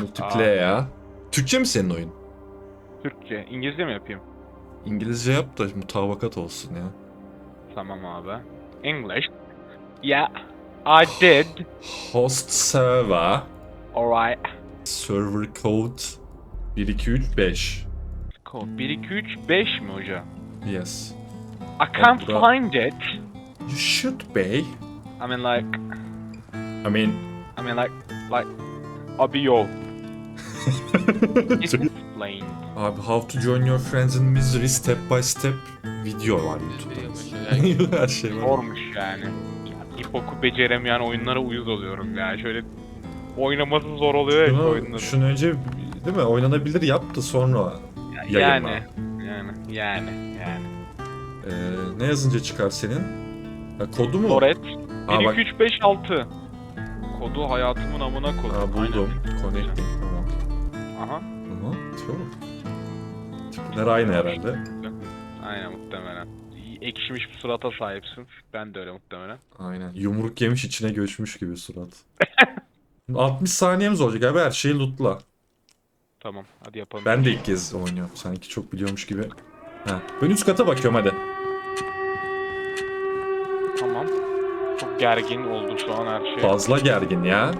Multiplayer. Türkçe mi senin oyun? Türkçe. İngilizce mi yapayım? İngilizce yap da mutabakat olsun ya. Tamam abi. English. Yeah. I did. Host server. Alright. Server code 1235. Code 1, 2, 3, 5 mi hocam? Yes. I can't bura- find it. You should be. I mean like, I mean... I mean like, like, abi yo. It's explained. Abi how to join your friends in misery step by step video var YouTube'da. Her şey var. Zormuş yani. İpoku beceremeyen oyunlara uyuz oluyorum ya. Şöyle oynaması zor oluyor ya oyunları. şunu önce değil mi oynanabilir yap da sonra yayınla. Yani, yani, yani, yani. Ee, ne yazınca çıkar senin? Ha, kodu mu? Loret. Aa, 1, bak. 2, 3, 5, 6. Kodu hayatımın amına kodu. Aa, buldum. Aynen. Connecting tamam. Aha. Aha, tipe bak. Tipler aynı herhalde. Aynen muhtemelen. Ekşimiş bir surata sahipsin. Ben de öyle muhtemelen. Aynen. Yumruk yemiş içine göçmüş gibi surat. 60 saniyemiz olacak abi her şeyi lootla. Tamam hadi yapalım. Ben de ilk kez oynuyorum. Sanki çok biliyormuş gibi. Ha. Ben üst kata bakıyorum hadi. Tamam. Çok gergin oldu şu an her şey. Fazla gergin ya.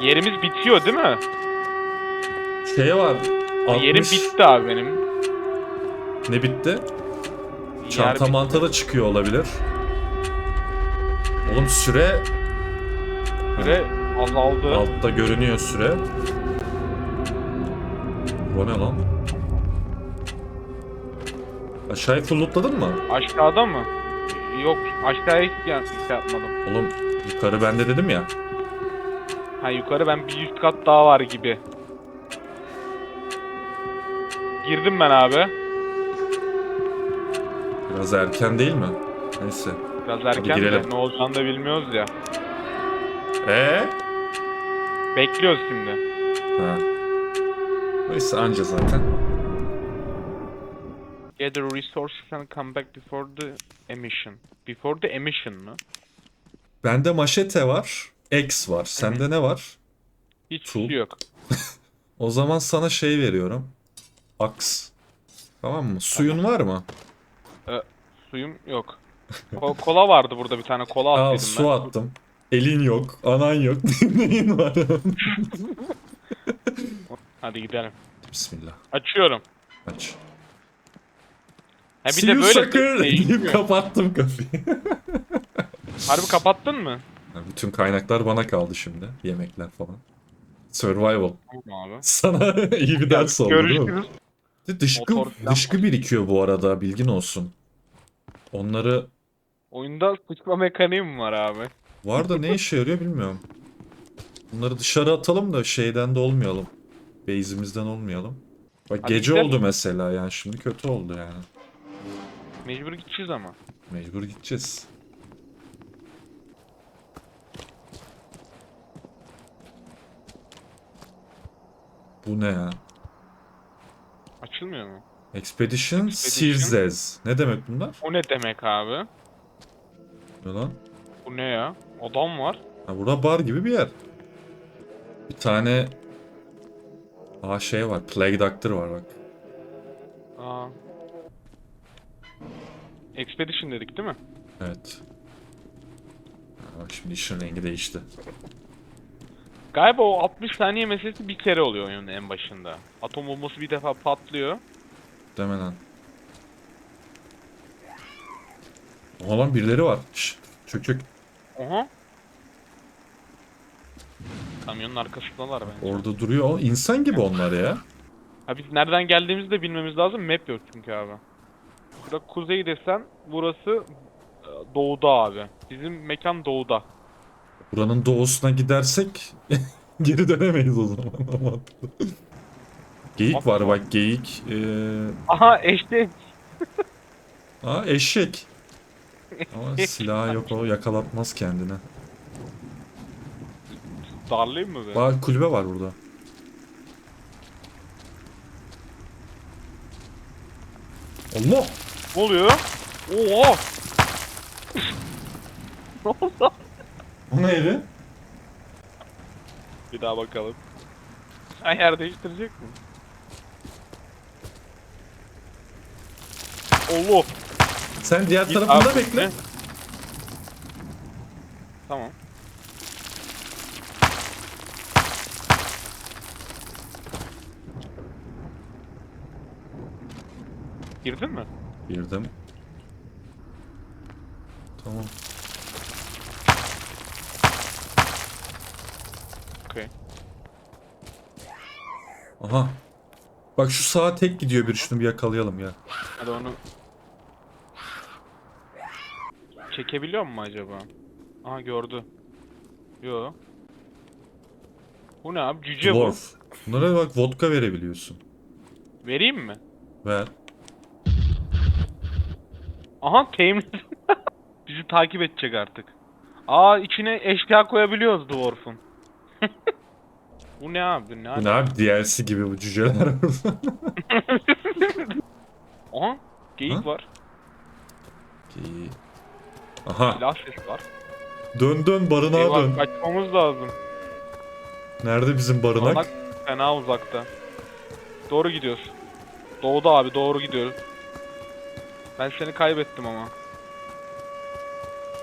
Yerimiz bitiyor değil mi? Şey var. 60... Yerim bitti abi benim. Ne bitti? Yer Çanta bitti. manta da çıkıyor olabilir. Oğlum süre Süre azaldı. altta görünüyor süre. Bu ne lan? Aşağıyı full mı? Aşağıda mı? Yok aşağıya hiç, hiç yapmadım. Oğlum yukarı bende dedim ya. Ha yukarı ben bir üst kat daha var gibi. Girdim ben abi. Biraz erken değil mi? Neyse. Biraz erken de ne olacağını da bilmiyoruz ya. Ee? Bekliyoruz şimdi. Ha. Neyse anca zaten. Gather resources and come back before the emission. Before the emission mı? Bende maşete var. X var. Sende ne var? Hiç Tool. şey yok. O zaman sana şey veriyorum. Aks. Tamam mı? Suyun var mı? Suyum yok. Ko- kola vardı burada bir tane kola Al attıydım su ben. attım. Elin yok, anan yok. Neyin var? Hadi gidelim. Bismillah. Açıyorum. Aç. Ha bir See de you böyle sucker deyip kapattım kapıyı. Harbi kapattın mı? Ya Bütün kaynaklar bana kaldı şimdi. Yemekler falan. Survival. Tamam abi. Sana iyi bir ders oldu değil mi? Görüşürüz. Dışkı, Motor falan dışkı birikiyor bu arada bilgin olsun. Onları Oyunda sıçma mekaniği mi var abi? var da ne işe yarıyor bilmiyorum. Bunları dışarı atalım da şeyden de olmayalım. Base'imizden olmayalım. Bak Hadi gece gidelim. oldu mesela yani şimdi kötü oldu yani. Mecbur gideceğiz ama. Mecbur gideceğiz. Bu ne ya? Açılmıyor mu? Expedition, Expedition. Sirzes. Ne demek bunlar? O ne demek abi? Ne lan? Bu ne ya? Adam var. Ha burada bar gibi bir yer. Bir tane Aa şey var. Plague Doctor var bak. Aa. Expedition dedik değil mi? Evet. Ha, bak şimdi işin rengi değişti. Galiba o 60 saniye meselesi bir kere oluyor oyunun en başında. Atom bombası bir defa patlıyor. Demeden. Oha lan birileri var. Şşt, çök çök. Oha. Kamyonun arkasındalar bence. Orada duruyor. İnsan gibi onlar ya. Ha biz nereden geldiğimizi de bilmemiz lazım. Map yok çünkü abi. Burada kuzey desen burası e, doğuda abi. Bizim mekan doğuda. Buranın doğusuna gidersek geri dönemeyiz o zaman. geyik var bak geyik. Ee, Aha eşek. aa eşek. Ama Eşek silahı yok o yakalatmaz kendini. Darlayayım mı be? Bak kulübe var burada. Allah! Ne oluyor? Oha! ne oldu? O neydi? Bir daha bakalım. Sen yer değiştirecek mi? Allah. Sen diğer Git tarafında abi. bekle. Tamam. Girdin mi? Girdim. Tamam. Okey. Aha. Bak şu sağa tek gidiyor bir şunu bir yakalayalım ya. Hadi onu çekebiliyor mu acaba? Aha gördü. Yo. Bu ne abi? Cüce bu. Dwarf. Bunlara bak vodka verebiliyorsun. Vereyim mi? Ver. Aha temin. Bizi takip edecek artık. Aa içine eşya koyabiliyoruz Dwarf'un. bu ne abi? Ne ne abi DLC gibi bu cüceler. Aha geyik Ha? var. İyi. Aha. Silah sesi var. Dön dön barınağa Eyvah dön. kaçmamız lazım. Nerede bizim barınak? Barınak fena uzakta. Doğru gidiyoruz. Doğuda abi doğru gidiyoruz. Ben seni kaybettim ama.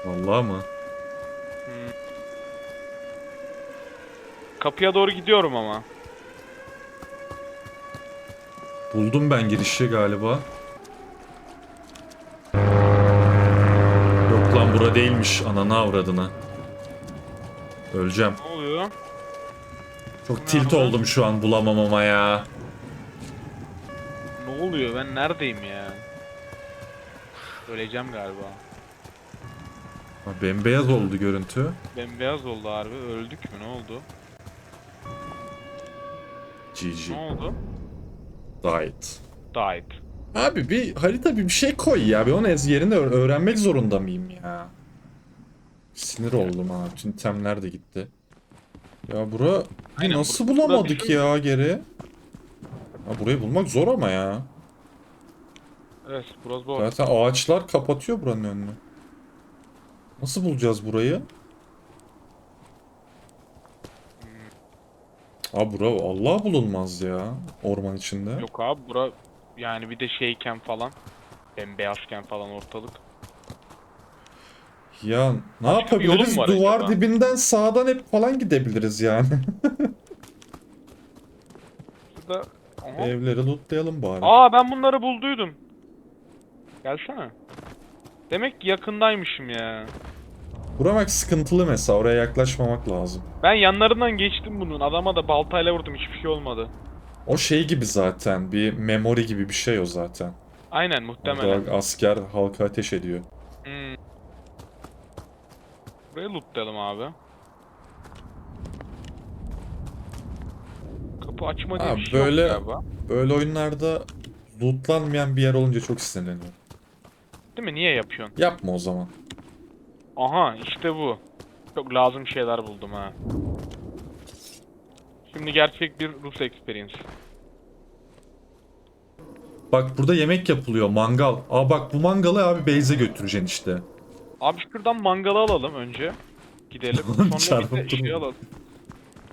Vallahi mı? Hmm. Kapıya doğru gidiyorum ama. Buldum ben girişi galiba. Yok lan bura değilmiş anana avradına. Öleceğim. Ne oluyor? Çok tilt oldum şu an bulamamama ya. Ne oluyor? Ben neredeyim ya? Öleceğim galiba. Ha, Bembeyaz oldu görüntü. Bembeyaz oldu harbi. Öldük mü? Ne oldu? GG. Ne oldu? Died. Died. Abi bir harita bir bir şey koy ya. Bir onu ez yerini öğ- öğrenmek zorunda mıyım ya? Sinir oldum ha. Tüm temler de gitti. Ya bura Aynen, nasıl bur- bulamadık şey- ya geri? Ha, burayı bulmak zor ama ya. Evet, burası bu. Zaten ağaçlar kapatıyor buranın önünü. Nasıl bulacağız burayı? Abi bura Allah bulunmaz ya orman içinde. Yok abi bura yani bir de şeyken falan. Bembeyazken falan ortalık. Ya ne yolum yapabiliriz? var Duvar acaba? dibinden sağdan hep falan gidebiliriz yani. Şurada... Aha. Evleri lootlayalım bari. Aa ben bunları bulduydum. Gelsene. Demek ki yakındaymışım ya. Bura bak sıkıntılı mesela oraya yaklaşmamak lazım. Ben yanlarından geçtim bunun. Adama da baltayla vurdum. Hiçbir şey olmadı. O şey gibi zaten bir memory gibi bir şey o zaten. Aynen muhtemelen. Orada asker halka ateş ediyor. Hmm. Burayı lootlayalım abi. Kapı açma diye Ha, bir şey böyle- yok galiba. Böyle oyunlarda lootlanmayan bir yer olunca çok sinirleniyorum. Değil mi? Niye yapıyorsun? Yapma o zaman. Aha işte bu. Çok lazım şeyler buldum ha. Şimdi gerçek bir Rus experience. Bak burada yemek yapılıyor mangal. Aa bak bu mangalı abi Beyze götüreceksin işte. Abi şuradan mangalı alalım önce. Gidelim. Sonra bir de şey alalım.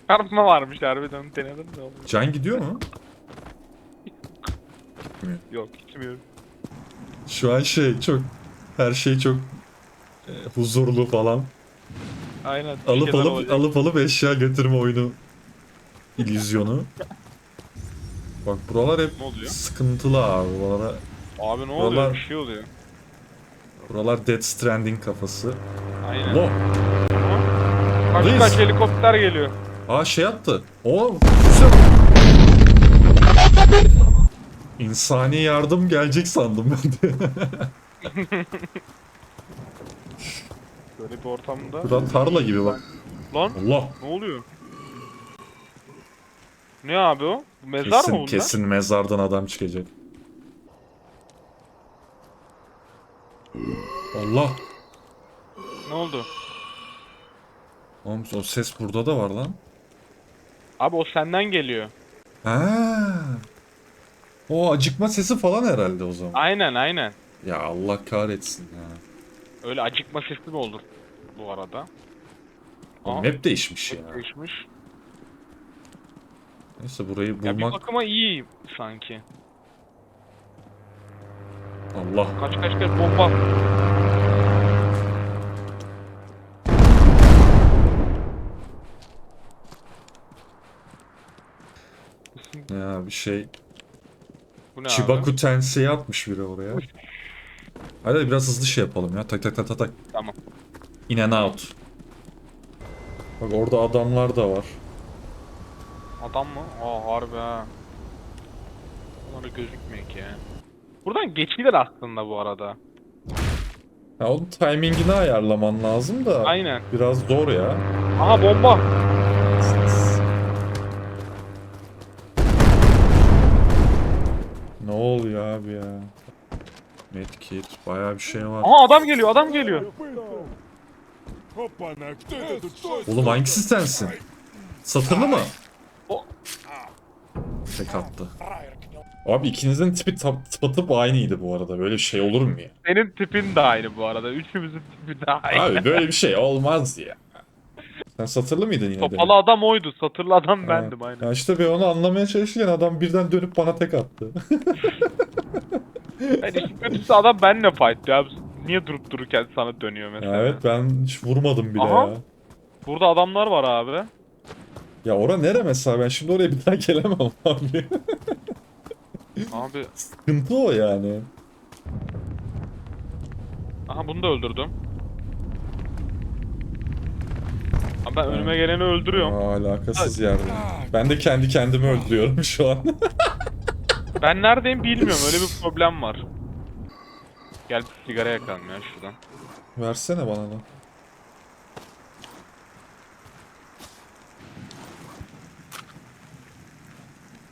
Çarpma varmış harbiden denedim de oldu. Can gidiyor mu? Yok gitmiyorum. Şu an şey çok her şey çok e, huzurlu falan. Aynen. Alıp alıp olacak. alıp alıp eşya götürme oyunu illüzyonu. Bak buralar hep Ne oluyor? sıkıntılı abi. Buralara, Abi ne oluyor? Buralar- Bir şey oluyor. buralar Death Stranding kafası. Aynen. Allah. Kaç Reis. kaç helikopter geliyor. Aa şey attı. O füze. İnsani yardım gelecek sandım ben de. Böyle bir ortamda. Burada tarla gibi bak. Lan Allah. ne oluyor? Ne abi o? Bu Mezar mı Kesin bunlar? kesin mezardan adam çıkacak. Allah. Ne oldu? Oğlum o ses burada da var lan. Abi o senden geliyor. Ha. O acıkma sesi falan herhalde o zaman. Aynen aynen. Ya Allah kahretsin ya. Öyle acıkma sesi mi olur bu arada? O map değişmiş ya. Değişmiş. Neyse burayı Ya bir bulmak... bakıma iyi sanki. Allah. Kaç kaç kaç bomba. Ya bir şey... Bu ne Chibaku? Tensei'yi atmış biri oraya. Hadi biraz hızlı şey yapalım ya. Tak tak tak tak tak. Tamam. In and out. Bak orada adamlar da var. Adam mı? Aa harbi ha. Onlara gözükmüyor ki. Buradan geçilir aslında bu arada. Ya onun timingini ayarlaman lazım da. Aynen. Biraz zor ya. Aha bomba. abi ya. Medkit bayağı bir şey var. Aha adam geliyor adam geliyor. Oğlum hangisi sensin? Satırlı mı? Tek attı. Abi ikinizin tipi tıpatıp aynıydı bu arada. Böyle bir şey olur mu ya? Senin tipin de aynı bu arada. Üçümüzün tipi de aynı. Abi böyle bir şey olmaz ya. Sen satırlı mıydın yine Topalı de? Adam oydu. Satırlı adam ha. bendim aynen. Ya işte ben onu anlamaya çalışırken adam birden dönüp bana tek attı. Yani işin kötüsü adam benimle fight ya. Niye durup dururken sana dönüyor mesela? ya evet ben hiç vurmadım bile Aha. ya. Burada adamlar var abi. Ya ora nere mesela ben şimdi oraya bir daha gelemem abi. Abi. Sıkıntı o yani. Aha bunu da öldürdüm. Abi ben önüme geleni öldürüyorum. Aa, alakasız yerde. Ben de kendi kendimi öldürüyorum şu an. Ben neredeyim bilmiyorum. Öyle bir problem var. Gel bir sigara yakalım ya şuradan. Versene bana da.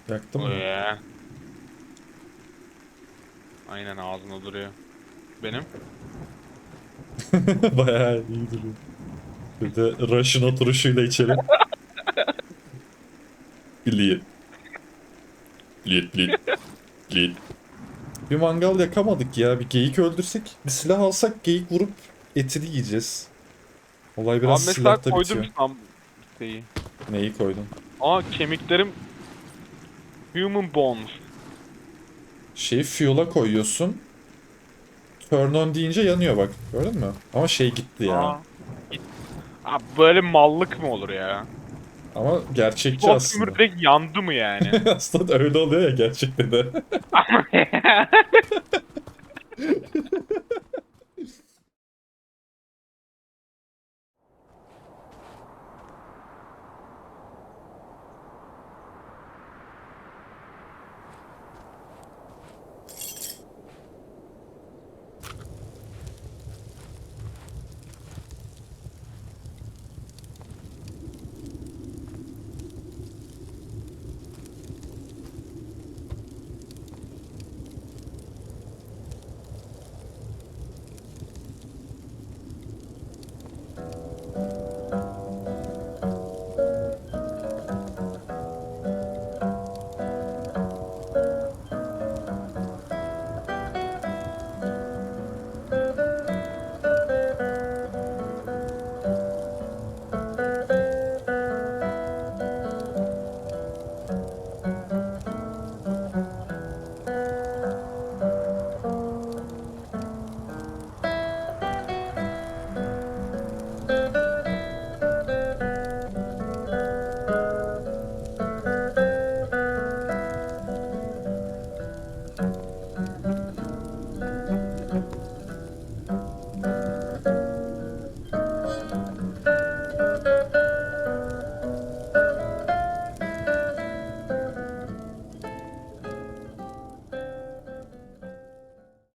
Yaktım mı? Oye. Aynen ağzında duruyor. Benim. Bayağı iyi duruyor. Bir de Russian oturuşuyla içelim. Bleed. Bleed, bleed. Bleed. Bir mangal yakamadık ya. Bir geyik öldürsek, bir silah alsak geyik vurup etini yiyeceğiz. Olay biraz Abi mesela silahta koydum bitiyor. tam şeyi. Neyi koydun? Aa kemiklerim Human bones. Şeyi fuel'a koyuyorsun. Turn on deyince yanıyor bak. Gördün mü? Ama şey gitti ya. Aa. Abi böyle mallık mı olur ya? Ama gerçekçi Bu aslında. kömür direkt yandı mı yani? aslında öyle oluyor ya gerçekten de.